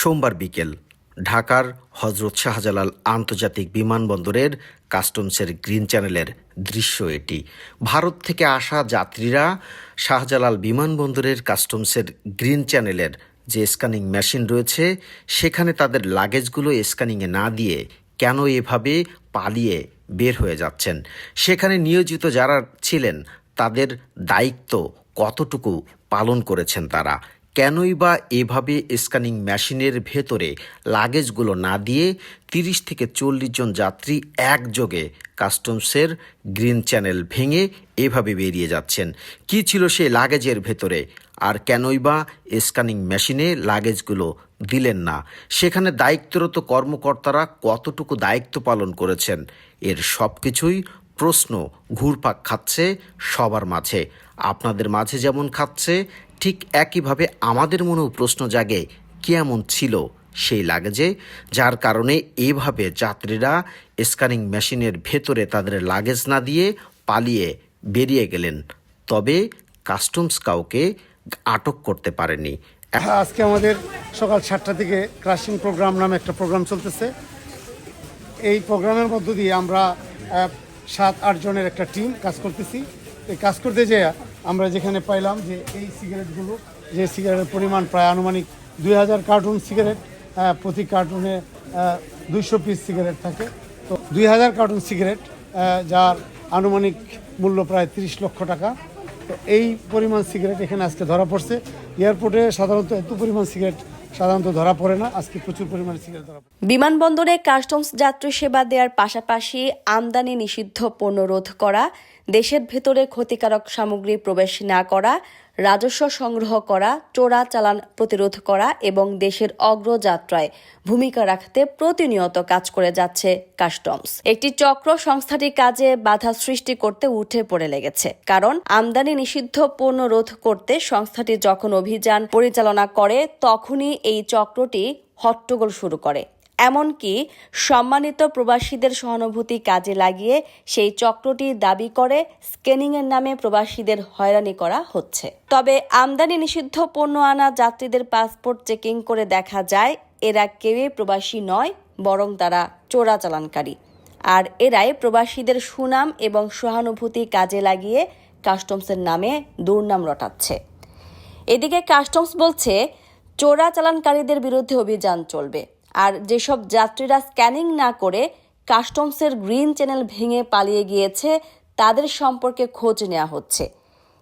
সোমবার বিকেল ঢাকার হজরত শাহজালাল আন্তর্জাতিক বিমানবন্দরের কাস্টমসের গ্রিন চ্যানেলের দৃশ্য এটি। ভারত থেকে আসা যাত্রীরা শাহজালাল বিমানবন্দরের কাস্টমসের গ্রিন চ্যানেলের যে স্ক্যানিং মেশিন রয়েছে, সেখানে তাদের লাগেজগুলো স্ক্যানিংয়ে না দিয়ে কেন এভাবে পালিয়ে বের হয়ে যাচ্ছেন। সেখানে নিয়োজিত যারা ছিলেন, তাদের দায়িত্ব কতটুকু পালন করেছেন তারা? কেনই বা এভাবে স্ক্যানিং মেশিনের ভেতরে লাগেজগুলো না দিয়ে তিরিশ থেকে চল্লিশ জন যাত্রী একযোগে কাস্টমসের গ্রিন চ্যানেল ভেঙে এভাবে বেরিয়ে যাচ্ছেন। কি ছিল সেই লাগেজের ভেতরে? আর কেনই বা স্ক্যানিং মেশিনে লাগেজগুলো দিলেন না? সেখানে দায়িত্বরত কর্মকর্তারা কতটুকু দায়িত্ব পালন করেছেন? এর সব কিছুই প্রশ্ন ঘুরপাক খাচ্ছে সবার মাঝে। আপনাদের মাঝে যেমন খাচ্ছে ঠিক একইভাবে আমাদের মনেও প্রশ্ন জাগে কি এমন ছিল? সেই লাগেজে যার কারণে এভাবে যাত্রীরা স্ক্যানিং মেশিনের ভেতরে তাদের লাগেজ না দিয়ে পালিয়ে বেরিয়ে গেলেন। তবে কাস্টমস কাউকে আটক করতে পারেনি। হ্যাঁ, আজকে আমাদের সকাল সাতটা থেকে ক্রাশিং প্রোগ্রাম নামে একটা প্রোগ্রাম চলতেছে। এই প্রোগ্রামের মধ্য দিয়ে আমরা সাত আট জনের একটা টিম কাজ করতেছি। এই কাজ করতে যেয়ে আমরা যেখানে পাইলাম যে এই সিগারেটগুলো, যে সিগারেটের পরিমাণ প্রায় আনুমানিক দুই হাজার কার্টুন সিগারেট প্রতি কার্টুনে দুইশো পিস সিগারেট থাকে। তো দুই হাজার কার্টুন সিগারেট যার আনুমানিক মূল্য প্রায় তিরিশ লক্ষ টাকা। তো এই পরিমাণ সিগারেট এখানে আজকে ধরা পড়ছে। এয়ারপোর্টে সাধারণত এত পরিমাণ সিগারেট সাধারণত ধরা পড়ে না, আজকে প্রচুর পরিমাণে সিগারেট ধরা পড়ে। বিমানবন্দরে কাস্টমস যাত্রী সেবা দেওয়ার পাশাপাশি আমদানি নিষিদ্ধ পণ্য রোধ করা, দেশের ভেতরে ক্ষতিকারক সামগ্রী প্রবেশ না করা রাজস্ব সংগ্রহ করা, চোরা চালান প্রতিরোধ করা এবং দেশের অগ্রযাত্রায় ভূমিকা রাখতে প্রতিনিয়ত কাজ করে যাচ্ছে কাস্টমস। একটি চক্র সংস্থাটি কাজে বাধা সৃষ্টি করতে উঠে পড়ে লেগেছে। কারণ, আমদানি নিষিদ্ধ পণ্য রোধ করতে সংস্থাটি যখন অভিযান পরিচালনা করে, তখনই এই চক্রটি হট্টগোল শুরু করে। এমনকি সম্মানিত প্রবাসীদের সহানুভূতি কাজে লাগিয়ে সেই চক্রটি দাবি করে স্ক্যানিংয়ের নামে প্রবাসীদের হয়রানি করা হচ্ছে। তবে আমদানি নিষিদ্ধ পণ্য আনা যাত্রীদের পাসপোর্ট চেকিং করে দেখা যায়, এরা কেউই প্রবাসী নয়, বরং তারা চোরাচালানকারী আর এরাই প্রবাসীদের সুনাম এবং সহানুভূতি কাজে লাগিয়ে কাস্টমসের নামে দুর্নাম রটাচ্ছে। এদিকে কাস্টমস বলছে চোরাচালানকারীদের বিরুদ্ধে অভিযান চলবে। আর যেসব যাত্রীরা স্ক্যানিং না করে কাস্টমসের গ্রিন চ্যানেল ভেঙে পালিয়ে গিয়েছে, তাদের সম্পর্কে খোঁজ নেওয়া হচ্ছে।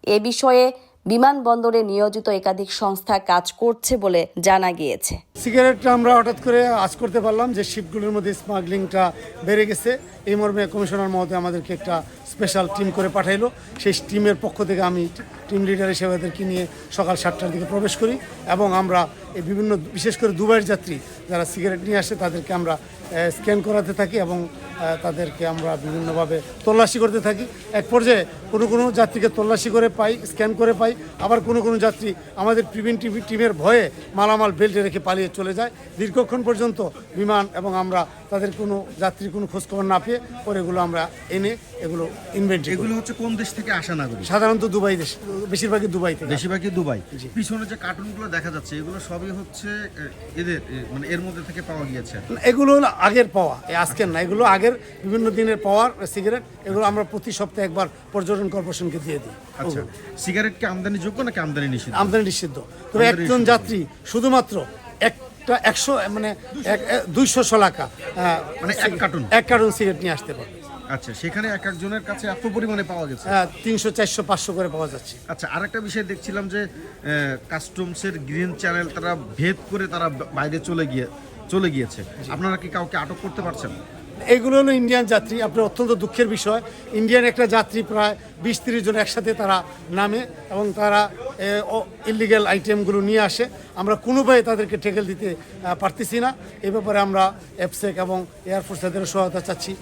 এ বিষয়ে বিমানবন্দরে নিয়োজিত একাধিক সংস্থা কাজ করছে বলে জানা গিয়েছে। সিগারেটটা আমরা হঠাৎ করে আজ করতে পারলাম যে শিপগুলোর মধ্যে স্মাগলিংটা বেড়ে গেছে। এই মর্মে কমিশনার মহোদয় আমাদেরকে একটা স্পেশাল টিম করে পাঠাইলো। সেই টিমের পক্ষ থেকে আমি টিম লিডার হিসেবে এদেরকে নিয়ে সকাল সাতটার দিকে প্রবেশ করি এবং আমরা এই বিভিন্ন বিশেষ করে দুবাইয়ের যাত্রী যারা সিগারেট নিয়ে আসে তাদেরকে আমরা স্ক্যান করাতে থাকি এবং তাদেরকে আমরা বিভিন্নভাবে তল্লাশি করতে থাকি। এক পর্যায়ে কোনো কোনো যাত্রীকে তল্লাশি করে পাই স্ক্যান করে পাই আবার কোনো কোনো যাত্রী আমাদের প্রিভেন্টিভ টিমের ভয়ে মালামাল বেল্টে রেখে পালিয়ে চলে যায়। দীর্ঘক্ষণ পর্যন্ত বিমান এবং আমরা তাদের কোনো যাত্রীর কোনো খোঁজখবর না পেয়ে পরে এগুলো আমরা এনে এগুলো ইনভেন্ট এগুলো হচ্ছে কোন দেশ থেকে আসা নাগরিক? সাধারণত দুবাই দেশ। বেশিরভাগই দুবাই থেকে বেশিরভাগই দুবাই। পিছনে যে কার্টুনগুলো দেখা যাচ্ছে এগুলো সবই হচ্ছে এদের মানে এর মধ্যে থেকে পাওয়া গিয়েছে। এগুলো হলো আগের পাওয়া এই আজকের না এগুলো আগের বিভিন্ন দিনের পাওয়ার সিগারেট এগুলো আমরা প্রতি সপ্তাহে একবার পর্যটন কর্পোরেশনকে দিয়ে দিই। আচ্ছা সিগারেট কি আমদানি যোগ্য নাকি আমদানি নিষিদ্ধ? আমদানি নিষিদ্ধ। তবে একজন যাত্রী শুধুমাত্র একটা একশো মানে দুইশো শলাকা মানে এক কার্টুন? এক কার্টুন সিগারেট নিয়ে আসতে পারবে। আচ্ছা সেখানে এক একজনের কাছে এত পরিমাণে পাওয়া গেছে? হ্যাঁ তিনশো চারশো পাঁচশো করে পাওয়া যাচ্ছে। আচ্ছা আরেকটা বিষয় দেখছিলাম যে কাস্টমসের গ্রিন চ্যানেল তারা ভেদ করে তারা বাইরে চলে গিয়ে চলে গিয়েছে। আপনারা কি কাউকে আটক করতে পারছেন? এগুলো হলো ইন্ডিয়ান যাত্রী আপনার অত্যন্ত দুঃখের বিষয়। ইন্ডিয়ান একটা যাত্রী প্রায় বিশ তিরিশ জন একসাথে তারা নামে এবং তারা ইলিগেল আইটেমগুলো নিয়ে আসে। আমরা কোনোভাবে তাদেরকে টেকেল দিতে পারতেছি না। এ ব্যাপারে আমরা এফসেক এবং এয়ারফোর্স তাদের সহায়তা চাচ্ছি।